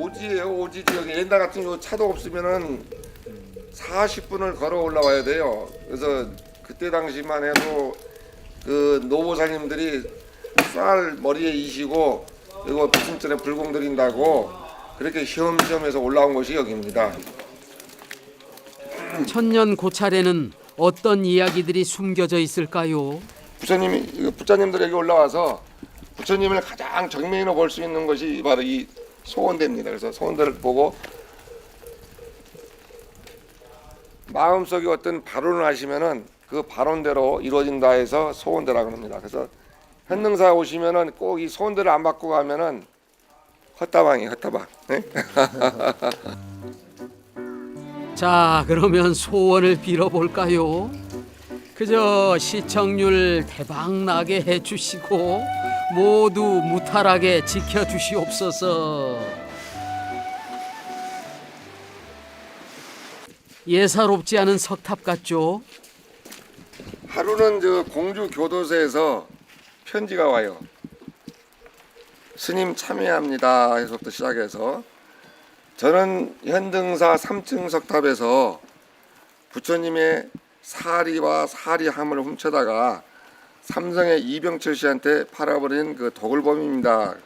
오지예요 오지 지역에 옛날 같은 경우 차도 없으면은 40분을 걸어 올라와야 돼요. 그래서 그때 당시만 해도 그 노보살님들이 쌀 머리에 이시고 그리고 비승전에 불공 드린다고 그렇게 시험시험해서 올라온 곳이 여기입니다. 천년 고찰에는 어떤 이야기들이 숨겨져 있을까요? 부처님이 이 부처님들 여기 올라와서 부처님을 가장 정면으로 볼 수 있는 것이 바로 이 소원대입니다. 그래서 소원대를 보고 마음속에 어떤 발언을 하시면은 그 발언대로 이루어진다 해서 소원대라고 합니다. 그래서 현능사 오시면은 꼭 이 소원대를 안 받고 가면은 헛다방이 헛다방. 네? 자, 그러면 소원을 빌어볼까요? 그저 시청률 대박 나게 해주시고 모두 무탈하게 지켜주시옵소서. 예사롭지 않은 석탑 같죠? 하루는 저 공주 교도소에서 편지가 와요. 스님 참여합니다. 해서부터 시작해서 저는 현등사 3층 석탑에서 부처님의 사리와 사리함을 훔쳐다가 삼성의 이병철 씨한테 팔아버린 그 도굴범입니다.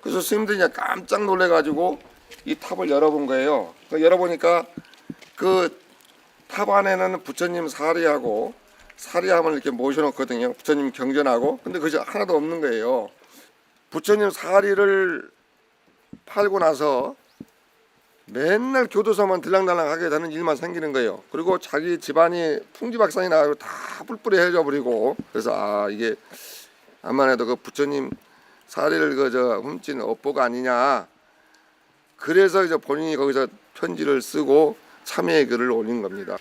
그래서 스님들이 깜짝 놀래가지고 이 탑을 열어본 거예요. 그 열어보니까 그 탑 안에는 부처님 사리하고 사리함을 이렇게 모셔놓거든요. 부처님 경전하고 근데 그저 하나도 없는 거예요. 부처님 사리를 팔고 나서 맨날 교도소만 들락날락 하게 되는 일만 생기는 거예요. 그리고 자기 집안이 풍지박산이 나고 다 뿔뿔이해져 버리고 그래서 아 이게 해도 그 부처님 사리를 그저 훔친 업보가 아니냐. 그래서 이제 본인이 거기서 편지를 쓰고 참여의 글을 올린 겁니다.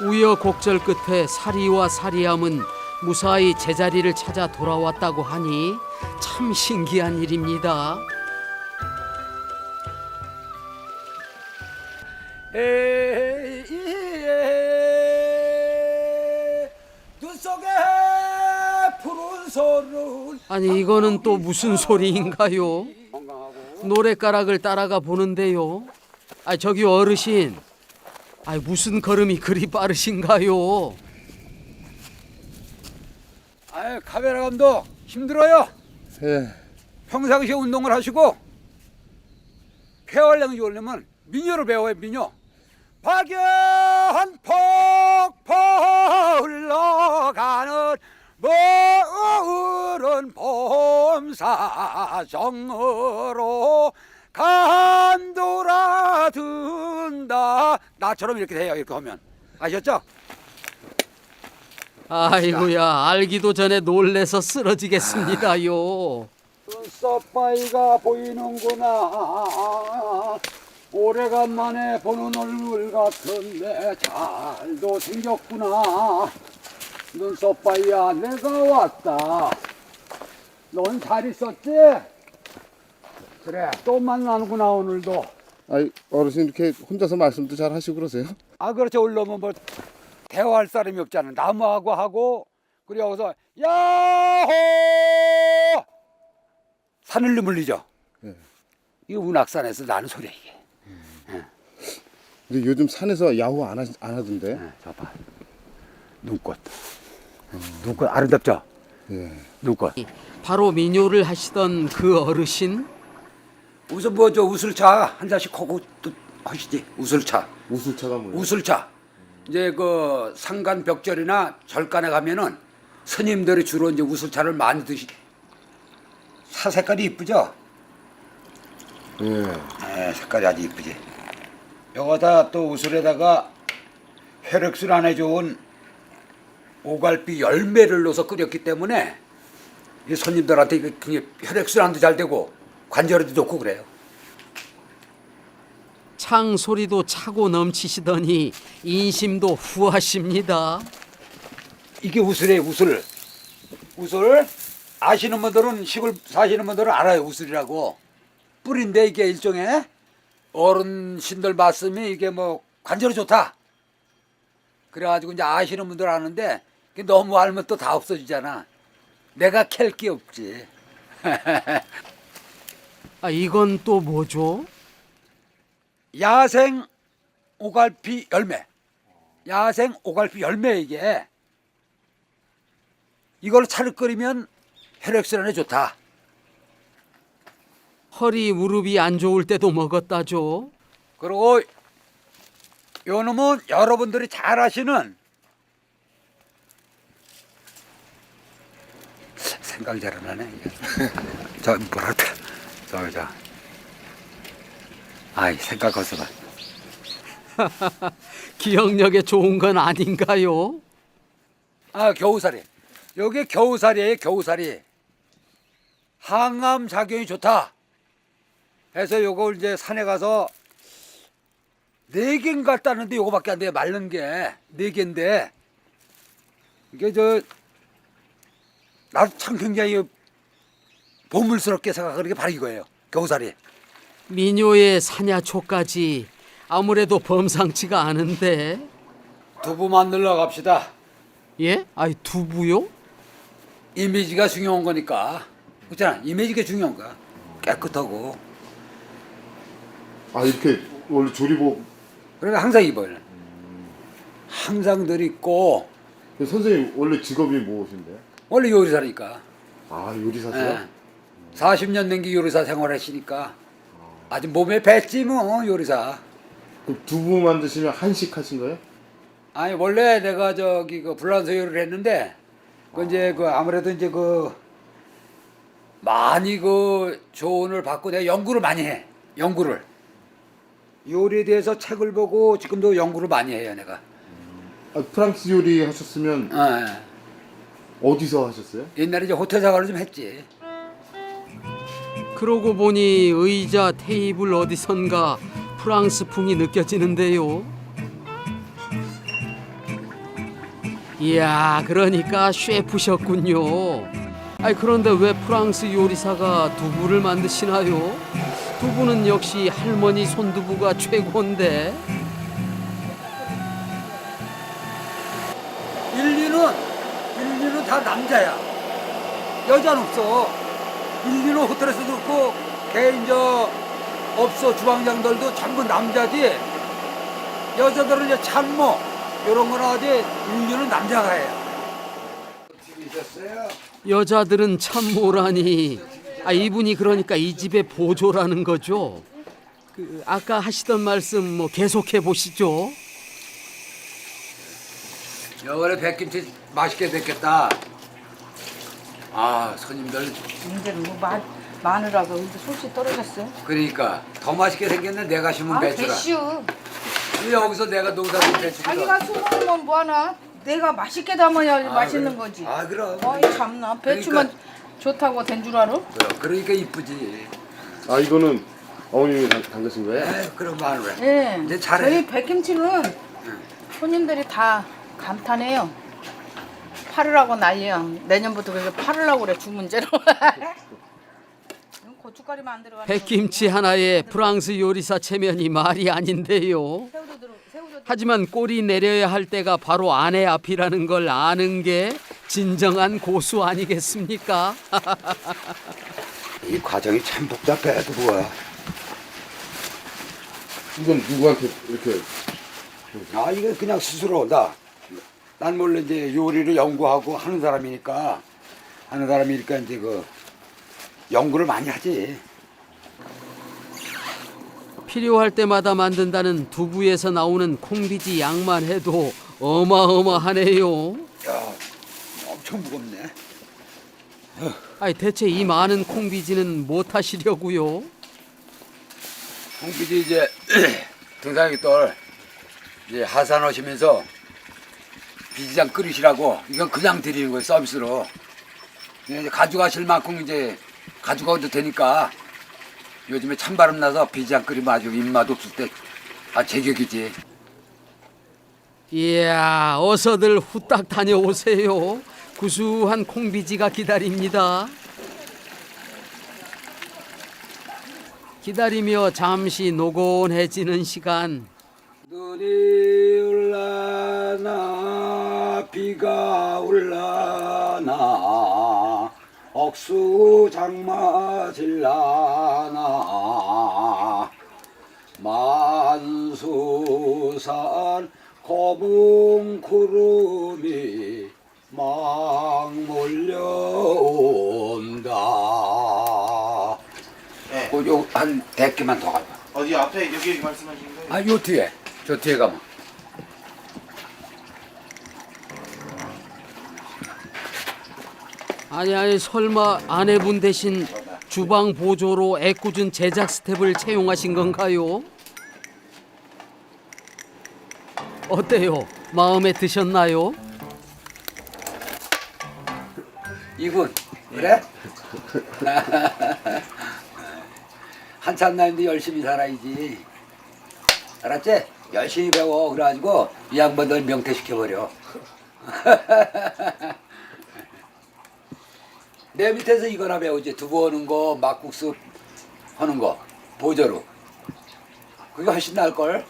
우여곡절 끝에 사리와 사리함은 무사히 제자리를 찾아 돌아왔다고 하니 참 신기한 일입니다. 눈 속에 푸른 소를 아니 이거는 또 무슨 소리인가요? 노래가락을 따라가 보는데요. 아 저기 어르신, 아 무슨 걸음이 그리 빠르신가요? 아 카메라 감독 힘들어요 예. 평상시에 운동을 하시고 쾌활량이 오려면 민요를 배워요 민요 박연 폭포 흘러가는 머으른 봄사정으로 간돌아 든다 나처럼 이렇게 돼요 이렇게 하면 아셨죠? 아이고야 알기도 전에 놀래서 쓰러지겠습니다요. 눈썹바위가 보이는구나 오래간만에 보는 얼굴 같은데 잘도 생겼구나 눈썹바위야 내가 왔다 넌 잘 있었지? 그래 또 만나는구나 오늘도 아이 어르신 이렇게 혼자서 말씀도 잘 하시고 그러세요? 아 그렇죠 올라오면 뭐 대화할 사람이 없잖아. 나무하고 하고 그리고 여기서 야호! 산을 누물리죠. 네. 이거 운악산에서 나는 소리야 이게. 근데 요즘 산에서 야호 안, 하, 안 하던데. 네, 저봐. 눈꽃. 눈꽃 아름답죠? 예. 눈꽃. 바로 민요를 하시던 그 어르신? 우선 뭐저 우슬차. 한 잔씩 하고 또 하시지. 우슬차. 우슬차가 뭐예요? 우슬차 이제 그 상간 벽절이나 절간에 가면은 스님들이 주로 이제 우슬차를 많이 드시 사 색깔이 이쁘죠? 예. 네, 색깔이 아주 이쁘지. 여기다 또 우슬에다가 혈액술 안에 좋은 오갈비 열매를 넣어서 끓였기 때문에 이 손님들한테 이게 안도 잘 되고 관절에도 좋고 그래요. 창 소리도 차고 넘치시더니 인심도 후하십니다. 이게 우슬이에요, 우슬. 우슬 아시는 분들은 시골 사시는 분들은 알아요, 우슬이라고. 뿌린데 이게 일종의 어른신들 말씀이 이게 뭐 관절이 좋다. 그래가지고 이제 아시는 분들 아는데 너무 알면 또 다 없어지잖아. 내가 캘 게 없지. 아 이건 또 뭐죠? 야생 오갈피 열매. 야생 오갈피 열매 이게. 이걸 차를 끓이면 혈액순환에 좋다. 허리 무릎이 안 좋을 때도 먹었다죠. 그리고 요 놈은 여러분들이 잘 아시는 생각이 잘안 나네. 저 뭐라 그래? 저 저. 아이 생각 없어봐. 기억력에 좋은 건 아닌가요? 아 겨우살이. 여기 겨우살이에요 겨우살이. 항암 작용이 좋다. 해서 요걸 이제 산에 가서 네 개인가 따는데 요거밖에 안 돼요 말른 게 네 개인데 이게 저 나도 참 굉장히 보물스럽게 생각하는 게 바로 이거예요 겨우살이. 미녀의 사냐초까지 아무래도 범상치가 않은데 두부 만들러 갑시다. 예? 아이 두부요? 이미지가 중요한 거니까. 그렇잖아. 이미지가 중요한 거야. 깨끗하고. 아 이렇게 원래 조리복 그러니까 항상 입어요. 항상 늘 입고 선생님 원래 직업이 무엇인데요? 원래 요리사니까. 아 요리사세요? 예. 40년 된게 요리사 생활하시니까 아주 몸에 뱄지 뭐 요리사. 그 두부 만드시면 한식 하신 거예요? 아니 원래 내가 저기 그 불란서 요리를 했는데 그 이제 그 아무래도 이제 그 많이 그 조언을 받고 내가 연구를 많이 해. 연구를. 요리에 대해서 책을 보고 지금도 연구를 많이 해요 내가. 아, 프랑스 요리 하셨으면 어, 예. 어디서 하셨어요? 옛날에 이제 호텔 생활을 좀 했지. 그러고 보니 의자 테이블 어디선가 프랑스풍이 느껴지는데요. 이야, 그러니까 셰프셨군요. 아이 그런데 왜 프랑스 요리사가 두부를 만드시나요? 두부는 역시 할머니 손두부가 최고인데. 인류는 인류는 다 남자야. 여자는 없어. 인류는 호텔에서도 그렇고 개인 저 업소 주방장들도 전부 남자지. 여자들은 이제 참모 이런 거나 하지 인류는 남자가 해요. 여자들은 참모라니. 아 이분이 그러니까 이 집의 보조라는 거죠. 그 아까 하시던 말씀 뭐 계속해 보시죠. 여번에 백김치 맛있게 됐겠다. 아 손님들 문제는 뭐 마, 마누라가 근데 솔직히 떨어졌어요. 그러니까 더 맛있게 생겼네 내가 심은 아 배추라. 대시오. 여기서 내가 농사 진 배추거든. 자기가 수고하면 뭐하나? 내가 맛있게 담아야 아, 맛있는 그래? 거지. 아 그럼. 어이 참나 배추만 좋다고 된 줄 알아? 그럼. 그러니까 이쁘지. 아 이거는 어머님이 담- 담그신 거예요? 에이, 그럼 마누라. 예. 이제 잘해. 저희 백김치는 손님들이 다 감탄해요. 팔으라고 난리야. 내년부터 그렇게 팔으라고 그래 주문제로. 고춧가루만 안 들어가는 백김치 하나에 프랑스 요리사 체면이 말이 아닌데요. 새우도 들어 새우도 하지만 꼬리 내려야 할 때가 바로 아내 앞이라는 걸 아는 게 진정한 고수 아니겠습니까? 이 과정이 참 복잡해 두부가. 이건 누구한테 이렇게 아 이거 그냥 스스로 나. 난 원래 이제 요리를 연구하고 하는 사람이니까 하는 사람이니까 이제 그 연구를 많이 하지. 필요할 때마다 만든다는 두부에서 나오는 콩비지 양만 해도 어마어마하네요. 야 엄청 무겁네. 아니 대체 이 많은 콩비지는 못 하시려고요? 홍비지 이제 등산객들 이제 하산하시면서 비지장 끓이시라고 이건 그냥 드리는 거예요 서비스로. 이제 가져가실 만큼 이제 가져가도 되니까 요즘에 찬바람 나서 비지장 끓이면 아주 입맛 없을 때 아 제격이지. 이야 어서들 후딱 다녀오세요. 구수한 콩비지가 기다립니다. 기다리며 잠시 노곤해지는 시간. 눈이 올라나 비가 올라나 억수 장마 질라나 만수산 거북 구름이 막 몰려온다. 네. 그한 대개만 더 가봐. 어디 앞에 여기 말씀하신 거예요? 아, 요 뒤에. 저 뒤에 가면. 아니 아니 설마 아내분 대신 주방 보조로 애꿎은 제작 스텝을 채용하신 건가요? 어때요? 마음에 드셨나요? 이군 그래? 한참 나인데 열심히 살아야지 알았지? 열심히 배워. 그래가지고 이 양반들 명퇴시켜버려. 내 밑에서 이거나 배우지. 두부 하는 거 막국수 하는 거 보조로. 그게 훨씬 나을걸.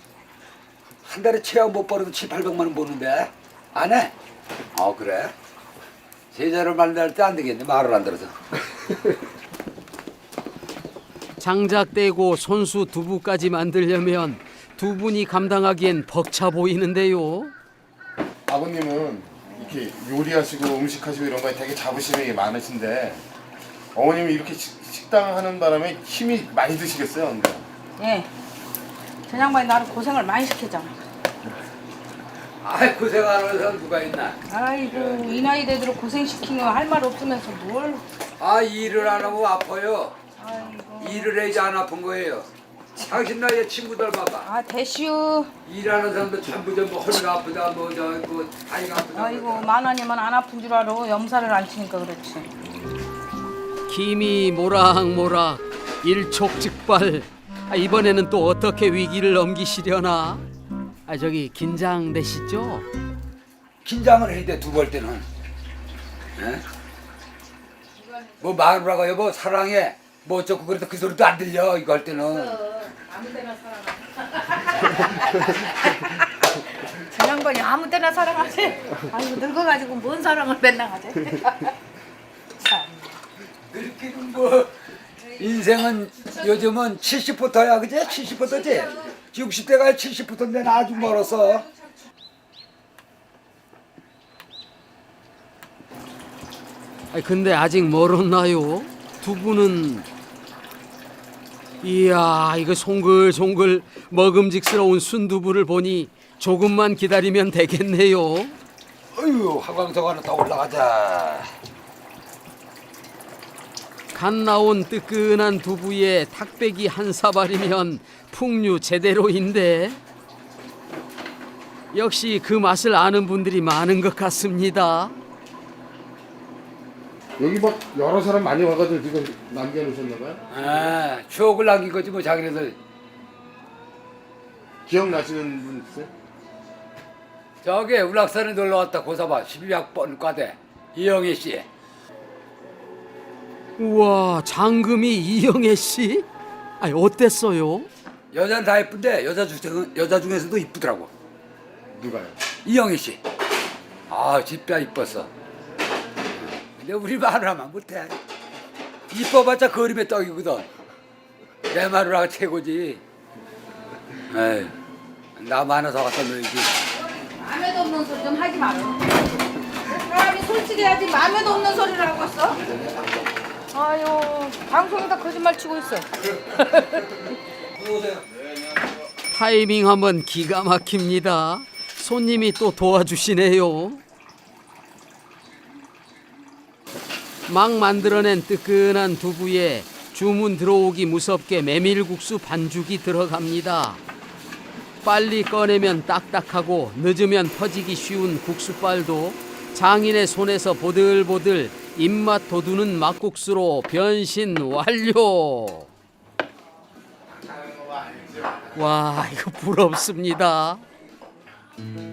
한 달에 체험 못 벌어도 7, 800만 원 버는데. 안 해? 어 그래? 제자를 만날 때 안 되겠네. 말을 안 들어서. 장작대고 손수 두부까지 만들려면 두 분이 감당하기엔 벅차 보이는데요. 아버님은 이렇게 요리하시고 음식하시고 이런 거에 되게 자부심이 많으신데 어머님이 이렇게 식- 식당 하는 바람에 힘이 많이 드시겠어요, 근데. 예. 저 양반이 나를 고생을 많이 시켰잖아. 아이 고생하는 사람 누가 있나 아이고 이 나이 대대로 고생시키면 할 말 없으면서 뭘? 아 일을 안 하고 아파요 아이고. 일을 해야지 안 아픈 거예요 당신 나이에 친구들 봐봐 아 대시우. 일하는 사람들 전부 전부 허리가 아프다 뭐저뭐 다리가 아프다 아이고 만 원이면 안 아픈 줄 알아. 염살을 안 치니까 그렇지. 김이 모락모락 일촉즉발. 아, 이번에는 또 어떻게 위기를 넘기시려나? 아 저기 긴장되시죠? 긴장을 해야 돼 두 번 때는 예? 뭐 마누라가 여보 사랑해 뭐 어쩌고 그래도 그 소리도 안 들려 이거 할 때는 저 양반이 아무 때나 사랑하지. 아이고 늙어가지고 뭔 사랑을 맨날 하지. 참. 그렇게는 뭐 인생은 요즘은 70부터야 그지? 70부터지? 60대가 70부터인데 나 아주 멀었어 아 근데 아직 멀었나요? 두 분은 이야 이거 송글송글 먹음직스러운 순두부를 보니 조금만 기다리면 되겠네요. 어휴 하나 더 올라가자 갓 나온 뜨끈한 두부에 탁배기 한 사발이면 풍류 제대로인데 역시 그 맛을 아는 분들이 많은 것 같습니다. 여기 막 여러 사람 많이 와가지고 지금 남겨놓으셨나 봐요? 아 추억을 남긴 거지 뭐 자기네들 기억나시는 분 있어요? 저기 울락산에 놀러 왔다 고사봐 12학번 과대 이영애 씨 우와 장금이 이영애 씨? 아니 어땠어요? 여자는 다 예쁜데 여자 중 여자 중에서도 이쁘더라고 누가요? 이영애 씨. 아 집뼈 이뻤어. 근데 우리 마누라만 못해. 이뻐봤자 그림의 떡이거든. 내 마누라가 최고지. 에이, 나 마누라 갖다 놓이지. 마음에도 없는 소리 좀 하지 마라. 사람이 솔직히 해야지 마음에도 없는 소리를 하고 있어. 아유 방송에다 거짓말 치고 있어. 타이밍 한번 기가 막힙니다. 손님이 또 도와주시네요. 막 만들어낸 뜨끈한 두부에 주문 들어오기 무섭게 메밀국수 반죽이 들어갑니다. 빨리 꺼내면 딱딱하고 늦으면 퍼지기 쉬운 국수빨도 장인의 손에서 보들보들 입맛 돋우는 막국수로 변신 완료. 와 이거 부럽습니다.